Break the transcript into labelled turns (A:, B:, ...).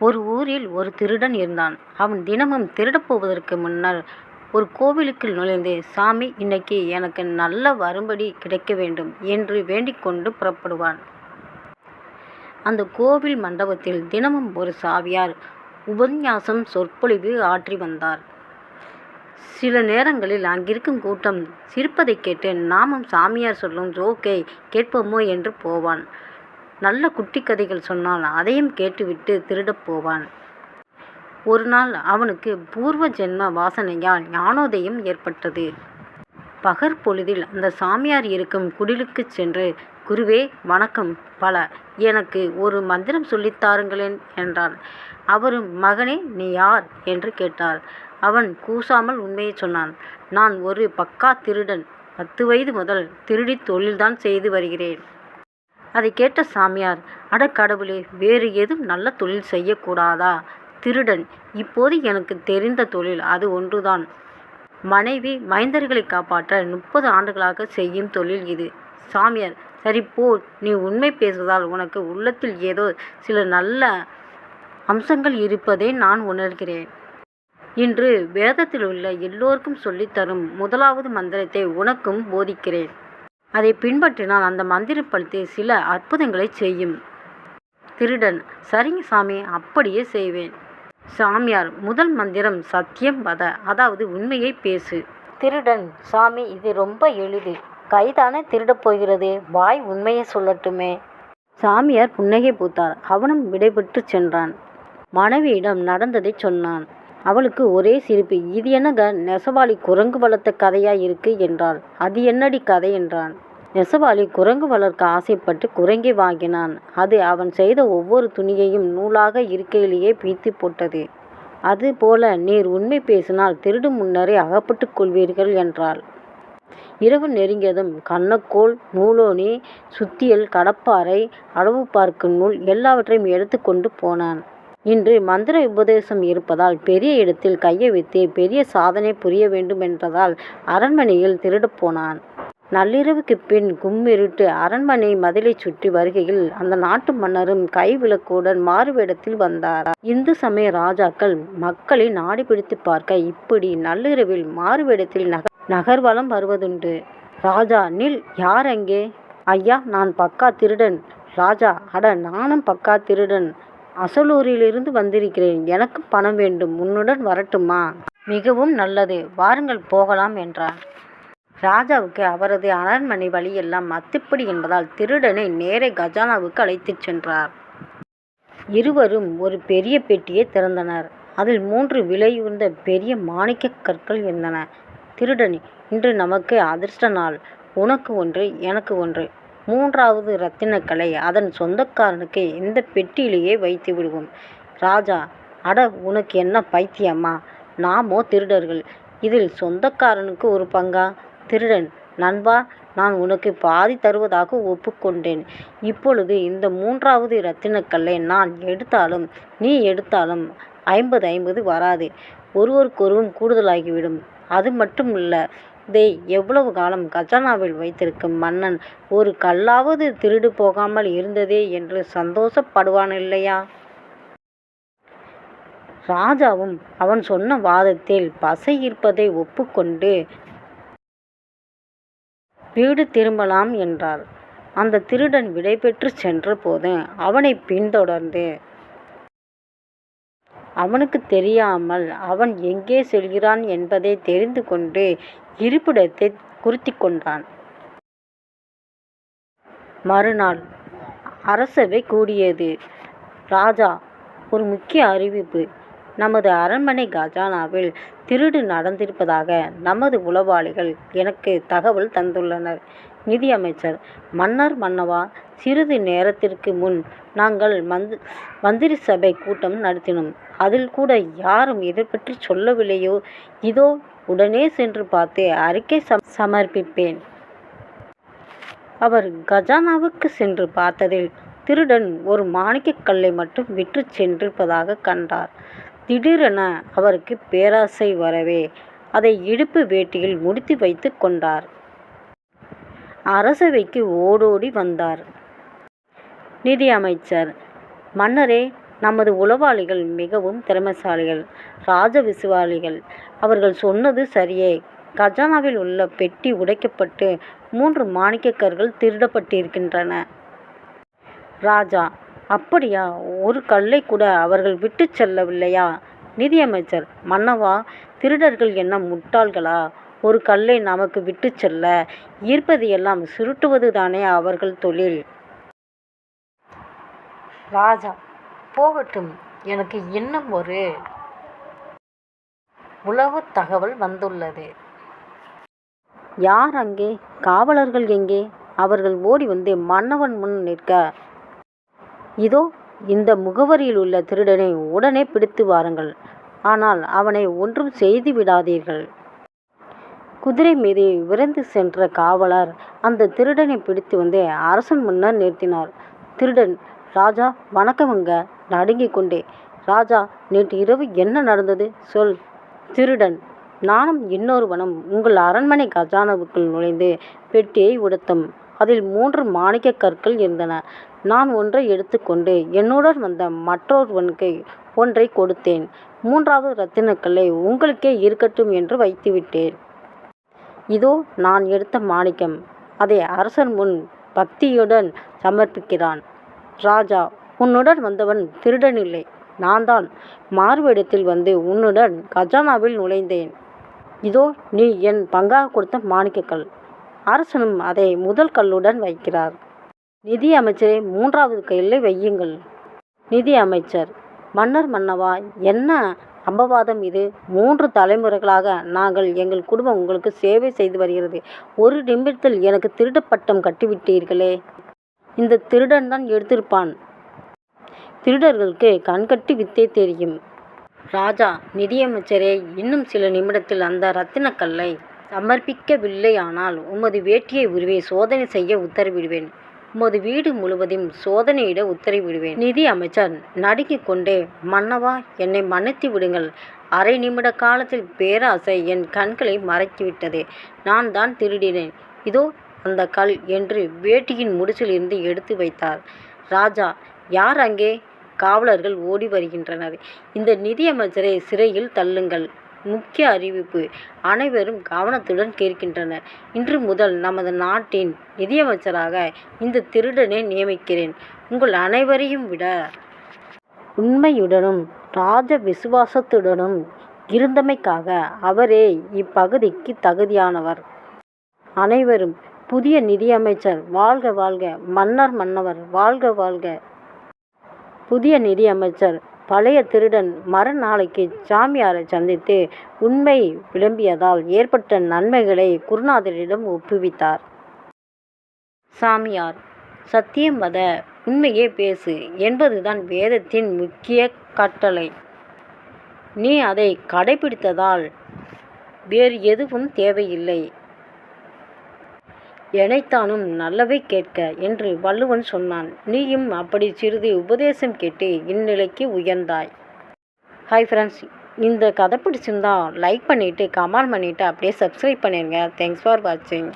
A: ஒரு ஊரில் ஒரு திருடன் இருந்தான். அவன் தினமும் திருடப் போவதற்கு முன்னர் ஒரு கோவிலுக்குள் நுழைந்து சாமி இன்னைக்கு எனக்கு நல்ல வரும்படி கிடைக்க வேண்டும் என்று வேண்டிக்கொண்டு புறப்படுவான். அந்த கோவில் மண்டபத்தில் தினமும் ஒரு சாவியார் உபன்யாசம் சொற்பொழிவு ஆற்றி வந்தார். சில நேரங்களில் அங்கிருக்கும் கூட்டம் சிரிப்பதைக் கேட்டு நாமும் சாமியார் சொல்லும் ஜோக்கை கேட்போமோ என்று போவான். நல்ல குட்டிக் கதைகள் சொன்னால் அதையும் கேட்டுவிட்டு திருடப் போவான். ஒருநாள் அவனுக்கு பூர்வ ஜென்ம வாசனையால் ஞானோதயம் ஏற்பட்டது. பகற்பொழுதில் அந்த சாமியார் இருக்கும் குடிலுக்குச் சென்று குருவே வணக்கம் பல எனக்கு ஒரு மந்திரம் சொல்லித் தாருங்களேன் என்றான். அவரும் மகனே நீ யார்? என்று கேட்டார். அவன் கூசாமல் உண்மையைச் சொன்னான். நான் ஒரு பக்கா திருடன். பத்து வயது முதல் திருடித் தொழில்தான் செய்து வருகிறேன். அதை கேட்ட சாமியார் அட கடவுளே வேறு ஏதும் நல்ல தொழில் செய்யக்கூடாதா திருடன். இப்போது எனக்கு தெரிந்த தொழில் அது ஒன்றுதான். மனைவி மைந்தர்களை காப்பாற்ற முப்பது ஆண்டுகளாக செய்யும் தொழில் இது. சாமியார் சரி போ நீ உண்மை பேசுவதால் உனக்கு உள்ளத்தில் ஏதோ சில நல்ல அம்சங்கள் இருப்பதை நான் உணர்கிறேன். இன்று வேதத்தில் உள்ள எல்லோருக்கும் சொல்லித் தரும் முதலாவது மந்திரத்தை உனக்கும் போதிக்கிறேன். அதை பின்பற்றினால் அந்த மந்திரம் பலித்து சில அற்புதங்களை செய்யும். திருடன் சரிங்க சாமி அப்படியே செய்வேன். சாமியார் முதல் மந்திரம் சத்தியம் வத அதாவது உண்மையை பேசு. திருடன் சாமி இது ரொம்ப எளிது. கைதானே திருடப் போகிறது வாய் உண்மையை சொல்லட்டுமே. சாமியார் புன்னகை பூத்தார். அவனும் விடைபெற்று சென்றான். மனைவியிடம் நடந்ததைச் சொன்னான். அவளுக்கு ஒரே சிரிப்பு. இது என்னங்க நெசவாளி குரங்கு வளர்த்த கதையா இருக்கு என்றாள். அது என்னடி கதை என்றான். நெசவாளி குரங்கு வளர்க்க ஆசைப்பட்டு குரங்கை வாங்கினான். அது அவன் செய்த ஒவ்வொரு துணியையும் நூலாக இருக்கையிலேயே பிய்த்துப் போட்டது. அது போல நீர் உண்மை பேசினால் திருடும் முன்னரே அகப்பட்டுக் கொள்வீர்கள் என்றாள். இரவு நெருங்கியதும் கண்ணக்கோள் நூலோனி சுத்தியல் கடப்பாறை அளவு பார்க்கும் நூல் எல்லாவற்றையும் எடுத்துக்கொண்டு போனான். இன்று மந்திர உபதேசம் இருப்பதால் பெரிய இடத்தில் கையை வைத்து பெரிய சாதனை புரிய வேண்டுமென்றதால் அரண்மனையில் திருடப் போனான். நள்ளிரவுக்குப் பின் கும்மிருட்டு அரண்மனை மதிலைச் சுற்றி வருகையில் அந்த நாட்டு மன்னரும் கை விளக்குடன் மாறுவேடத்தில் வந்தார். இந்து சமய ராஜாக்கள் மக்களை நாடி பிடித்துப் பார்க்க இப்படி நள்ளிரவில் மாறுவேடத்தில் நகர்வலம் வருவதுண்டு. ராஜா நில் யார் அங்கே? ஐயா நான் பக்கா திருடன். ராஜா அட நானும் பக்கா திருடன். அசலூரிலிருந்து வந்திருக்கிறேன். எனக்கு பணம் வேண்டும். உன்னுடன் வரட்டுமா? மிகவும் நல்லது. வாருங்கள் போகலாம் என்றான். ராஜாவுக்கு அவரது அரண்மனை வழியெல்லாம் அத்துப்படி என்பதால் திருடனை நேரே கஜானாவுக்கு அழைத்துச் சென்றார். இருவரும் ஒரு பெரிய பெட்டியை திறந்தனர். அதில் மூன்று விலையுந்த பெரிய மாணிக்க கற்கள் இருந்தன. திருடன் இன்று நமக்கு அதிர்ஷ்ட நாள். உனக்கு ஒன்று எனக்கு ஒன்று. மூன்றாவது ரத்தினக்கலை அதன் சொந்தக்காரனுக்கு இந்த பெட்டியிலேயே வைத்து விடுவோம். ராஜா அட உனக்கு என்ன பைத்தியமா? நாமோ திருடர்கள். இதில் சொந்தக்காரனுக்கு ஒரு பங்கா? திருடன் நண்பா நான் உனக்கு பாதி தருவதாக ஒப்புக்கொண்டேன் இப்பொழுது இந்த மூன்றாவது ரத்தினக்கல்லை நான் எடுத்தாலும் நீ எடுத்தாலும் ஐம்பது ஐம்பது வராது. ஒருவருக்கொருவும் கூடுதலாகிவிடும். அது மட்டும் இல்லை இதை எவ்வளவு காலம் கஜானாவில் வைத்திருக்கும் மன்னன் ஒரு கல்லாவது திருடு போகாமல் இருந்ததே என்று சந்தோஷப்படுவான் இல்லையா ராஜாவும் அவன் சொன்ன வாதத்தில் பசை இருப்பதை ஒப்புக்கொண்டு வீடு திரும்பலாம் என்றார். அந்த திருடன் விடைபெற்று சென்ற போது அவனை பின்தொடர்ந்து அவனுக்கு தெரியாமல் அவன் எங்கே செல்கிறான் என்பதை தெரிந்து கொண்டு இருப்பிடத்தை குறித்துக் கொண்டான். மறுநாள் அரசவை கூடியது. ராஜா ஒரு முக்கிய அறிவிப்பு. நமது அரண்மனை கஜானாவில் திருடு நடந்திருப்பதாக நமது உளவாளிகள் எனக்கு தகவல் தந்துள்ளனர். நிதியமைச்சர் மன்னர் மன்னவா சிறிது நேரத்திற்கு முன் நாங்கள் மந்த் மந்திரிசபைக் கூட்டம் நடத்தினோம். அதில் கூட யாரும் எதிர்பற்றி சொல்லவில்லையோ இதோ உடனே சென்று பார்த்து அறிக்கை சமர்ப்பிப்பேன். அவர் கஜானாவுக்கு சென்று பார்த்ததில் திருடன் ஒரு மாணிக்கக் கல்லை மட்டும் விற்று சென்றிருப்பதாக கண்டார். திடீரென அவருக்கு பேராசை வரவே அதை இடுப்பு வேட்டியில் முடித்து வைத்துக் கொண்டார். அரசவைக்கு ஓடோடி வந்தார். நிதியமைச்சர் மன்னரே நமது உளவாளிகள் மிகவும் திறமைசாலிகள் ராஜ விசுவாலிகள் அவர்கள் சொன்னது சரியே கஜானாவில் உள்ள பெட்டி உடைக்கப்பட்டு மூன்று மாணிக்கக்கர்கள் திருடப்பட்டிருக்கின்றன ராஜா அப்படியா? ஒரு கல்லை கூட அவர்கள் விட்டு செல்லவில்லையா? நிதியமைச்சர் மன்னவா? திருடர்கள் என்ன முட்டாள்களா? ஒரு கல்லை நமக்கு விட்டு செல்ல ஈர்ப்பதையெல்லாம் சுருட்டுவது தானே அவர்கள் தொழில்? ராஜா போகட்டும் எனக்கு இன்னும் ஒரு உளவு தகவல் வந்துள்ளது. யார் அங்கே? காவலர்கள் எங்கே? அவர்கள் ஓடி வந்து மன்னவன் முன் நிற்க இதோ இந்த முகவரியில் உள்ள திருடனை உடனே பிடித்து வாருங்கள். ஆனால் அவனை ஒன்றும் செய்து விடாதீர்கள். குதிரை மீது விரைந்து சென்ற காவலர் அந்த திருடனை பிடித்து வந்து அரசன் முன்னர் நிறுத்தினார். திருடன் ராஜா வணக்கமுங்க நடுங்கிக் கொண்டே ராஜா நேற்று இரவு என்ன நடந்தது? சொல். திருடன் நானும் இன்னொருவனும் உங்கள் அரண்மனை கஜானாவுக்குள் நுழைந்து பெட்டியை உடுத்தம். அதில் மூன்று மாணிக்கக் கற்கள் இருந்தன. நான் ஒன்றை எடுத்துக்கொண்டு என்னுடன் வந்த மற்றொருவனுக்கு ஒன்றை கொடுத்தேன். மூன்றாவது ரத்தினக்கல்லை உங்களுக்கே இருக்கட்டும் என்று வைத்துவிட்டேன். இதோ நான் எடுத்த மாணிக்கம். அதை அரசன் முன் பக்தியுடன் சமர்ப்பிக்கிறான். ராஜா உன்னுடன் வந்தவன் திருடனில்லை. நான் தான் மாறுவேடத்தில் வந்து உன்னுடன் கஜானாவில் நுழைந்தேன். இதோ நீ என் பங்காக கொடுத்த மாணிக்கக்கல். அரசனும் அதை முதல் கல்லுடன் வைக்கிறார். நிதி அமைச்சரை மூன்றாவது கையில் வையுங்கள். நிதி அமைச்சர் மன்னர் மன்னவா என்ன அபவாதம் இது? மூன்று தலைமுறைகளாக நாங்கள் எங்கள் குடும்பம் உங்களுக்கு சேவை செய்து வருகிறது. ஒரு நிமிடத்தில் எனக்கு திருட்டு பட்டம் கட்டிவிட்டீர்களே. இந்த திருடன் தான் எடுத்திருப்பான். திருடர்களுக்கு கண்கட்டி வித்தே தெரியும். ராஜா நிதியமைச்சரே இன்னும் சில நிமிடத்தில் அந்த ரத்தினக்கல்லை சமர்ப்பிக்கவில்லையானால் உமது வேட்டியை உருவி சோதனை செய்ய உத்தரவிடுவேன். உமது வீடு முழுவதும் சோதனையிட உத்தரவிடுவேன். நிதி அமைச்சர் நடுங்கிக் கொண்டே மன்னவா என்னை மன்னித்து விடுங்கள். அரை நிமிட காலத்தில் பேராசை என் கண்களை மறைத்துவிட்டது. நான் தான் திருடினேன். இதோ அந்த கல் என்று வேட்டியின் முடிச்சிலிருந்து எடுத்து வைத்தார். ராஜா யார் அங்கே? காவலர்கள் ஓடி வருகின்றனர். இந்த நிதியமைச்சரை சிறையில் தள்ளுங்கள். முக்கிய அறிவிப்பு. அனைவரும் கவனத்துடன் கேட்கின்றனர். இன்று முதல் நமது நாட்டின் நிதியமைச்சராக இந்த திருடனை நியமிக்கிறேன். உங்கள் அனைவரையும் விட உண்மையுடனும் ராஜ விசுவாசத்துடனும் இருந்தமைக்காக அவரே இப்பகுதிக்கு தகுதியானவர். அனைவரும் புதிய நிதியமைச்சர். வாழ்க வாழ்க. மன்னர் மன்னவர் வாழ்க வாழ்க. புதிய நிதியமைச்சர். பழைய திருடன் மறுநாளைக்கு சாமியாரை சந்தித்து உண்மை விளம்பியதால் ஏற்பட்ட நன்மைகளை குருநாதரிடம் ஒப்புவித்தார். சாமியார் சத்தியம் வத உண்மையே பேசு என்பதுதான் வேதத்தின் முக்கிய கட்டளை. நீ அதை கடைபிடித்ததால் வேறு எதுவும் தேவையில்லை. எனைத்தானும் நல்லவை கேட்க என்று வள்ளுவன் சொன்னான். நீயும் அப்படி சிறிது உபதேசம் கேட்டு இந்நிலைக்கு உயர்ந்தாய். ஹாய் ஃப்ரெண்ட்ஸ் இந்த கதை பிடிச்சிருந்தா லைக் பண்ணிவிட்டு கமெண்ட் பண்ணிவிட்டு அப்படியே சப்ஸ்கிரைப் பண்ணிடுங்க தேங்க்ஸ் ஃபார் வாட்சிங்